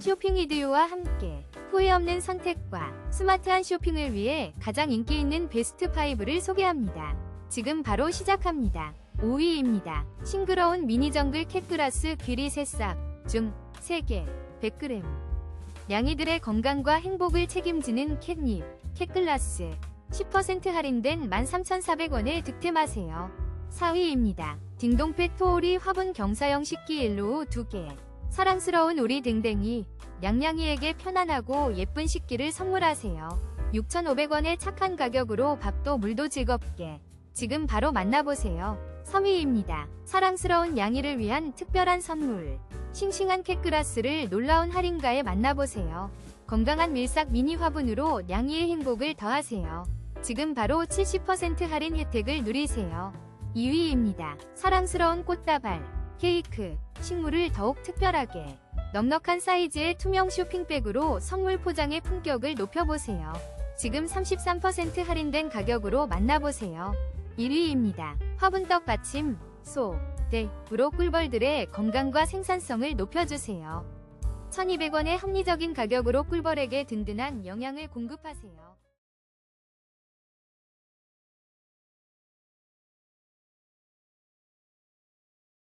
쇼핑 이디오와 함께 후회 없는 선택과 스마트한 쇼핑을 위해 가장 인기 있는 베스트 5를 소개합니다. 지금 바로 시작합니다. 5위입니다. 싱그러운 미니 정글 캣그라스 귀리 새싹 중 3개 100g 냥이들의 건강과 행복을 책임지는 캣닙 캣글라스 10% 할인된 13,400원에 득템하세요. 4위입니다. 딩동펫 토오리 화분 경사형 식기 일로 2개 사랑스러운 우리 댕댕이 냥냥이에게 편안하고 예쁜 식기를 선물하세요. 6,500원의 착한 가격으로 밥도 물도 즐겁게 지금 바로 만나보세요. 3위입니다. 사랑스러운 양이를 위한 특별한 선물 싱싱한 캣그라스를 놀라운 할인가에 만나보세요. 건강한 밀싹 미니 화분으로 냥이의 행복을 더하세요. 지금 바로 70% 할인 혜택을 누리세요. 2위입니다. 사랑스러운 꽃다발, 케이크, 식물을 더욱 특별하게 넉넉한 사이즈의 투명 쇼핑백으로 선물 포장의 품격을 높여보세요. 지금 33% 할인된 가격으로 만나보세요. 1위입니다. 화분떡 받침, 소, 대,으로 꿀벌들의 건강과 생산성을 높여주세요. 1200원의 합리적인 가격으로 꿀벌에게 든든한 영양을 공급하세요.